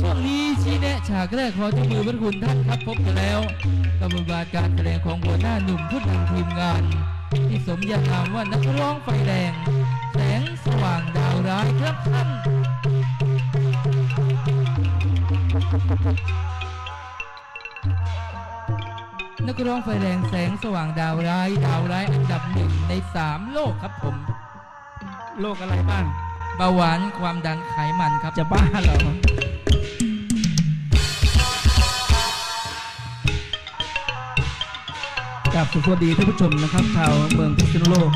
ช่วงนี้ชี้แนะฉากแรกขอเจ้ามือพระคุณท่านครับพบกันแล้วกับบทบาทการแสดงของหัวหน้าหนุ่มผู้นำทีมงาน ที่สมญานามว่านักร้องไฟแดง แสงสว่างดาวร้ายครับท่านนักร้องไฟแดงแสงสว่างดาวร้าย ดาวร้ายอันดับหนึ่งในสามโลกครับผมโรคอะไรบ้าง เบาหวานความดันไขมันครับ จะบ้าเหรอกับสวัสดีท่านผู้ชมนะครับชาวเมืองพิษณุโลก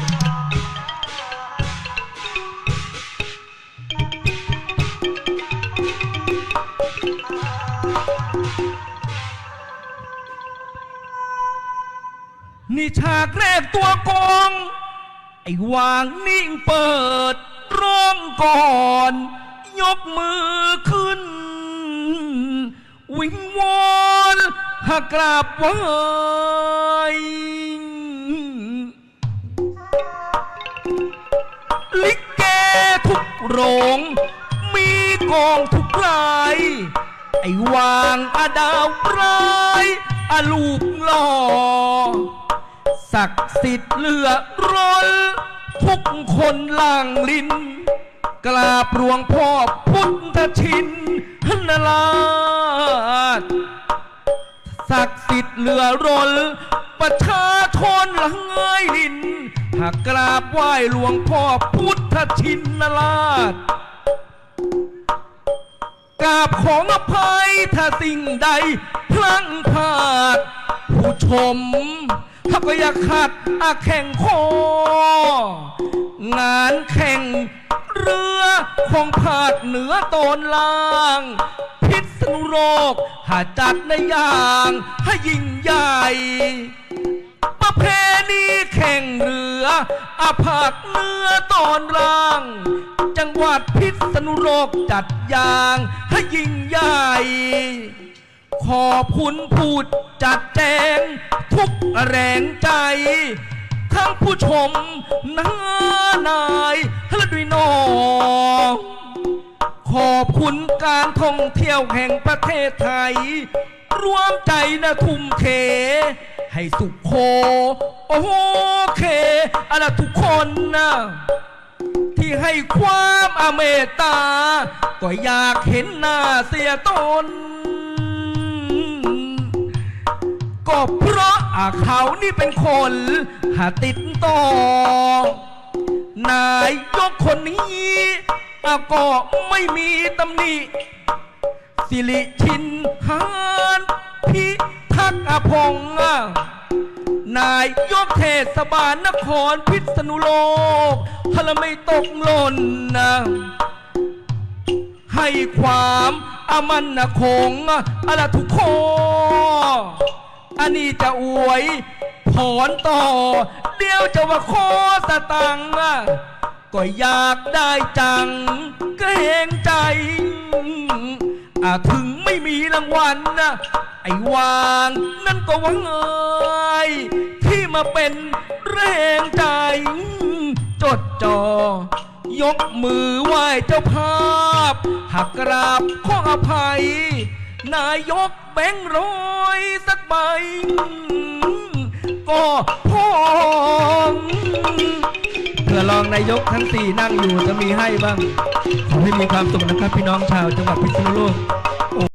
นี่ฉากแรกตัวกองไอ้วางนิ่งเปิด ร้องก่อน ยกมือขึ้น วิงวอนหากกราบไหว้ลิเกทุกโรง มีกองทุกลาย ไอ้วางอาดาวร้ายอาลูกหล่อศักดิ์สิทธิ์เหลือร้น ทุกคนล่างลินกราบหลวงพ่อพุทธชินนราชศักดิ์สิทธิ์เหลือร้นประชาชนละเงยลินหากกราบไหว้หลวงพ่อพุทธชินนราชกราบของอภัยถ้าสิ่งใดพลังพลาดผู้ชม ถ้าก็อยาขัดอาแข่งคองานแข่งเรือของภาคเหนือตอนล่าง พิษณุโลกหาจัดในอย่างให้ยิ่งใหญ่ ประเพณีแข่งเรืออาภาคเหนือตอนล่าง จังหวัดพิษณุโลกจัดอย่างให้ยิ่งใหญ่ ขอบคุณพูดจัดแจง ทุกแรงใจ ทั้งผู้ชมหน้านายและด้วยน้อง ขอบคุณการท่องเที่ยวแห่งประเทศไทย รวมใจนะทุ่มเท ให้สุขโค โอเคอะนะทุกคนนะที่ให้ความอาเมตตา ก็อยากเห็นหน้าเสียตน ก็เพราะเขานี่เป็นคนหาติดต่อนายยกคนนี้อาก็ไม่มีตำหนิสิริชินหานพิทักษ์อพงษ์นายยกเทศบาลนครพิษณุโลกถ้าละไม่ตกหล่นนะให้ความอามันคงอะละทุกคน อันนี้จะอวยผอนต่อ เดี๋ยวจะว่าขอสตังก็อยากได้จังเกรงใจอาถึงไม่มีรางวัลนะไอ้วางนั่นก็หวังเอ่ยที่มาเป็นแรงใจ จดจอยกมือไหว้เจ้าภาพ หักกราบขออภัย นายกแบงค์ร้อยสักใบ ก็พองเพื่อรองนายกทั้งสี่นั่งอยู่จะมีให้บ้าง ขอให้มีความสุขนะครับพี่น้องชาวจังหวัดพิษณุโลก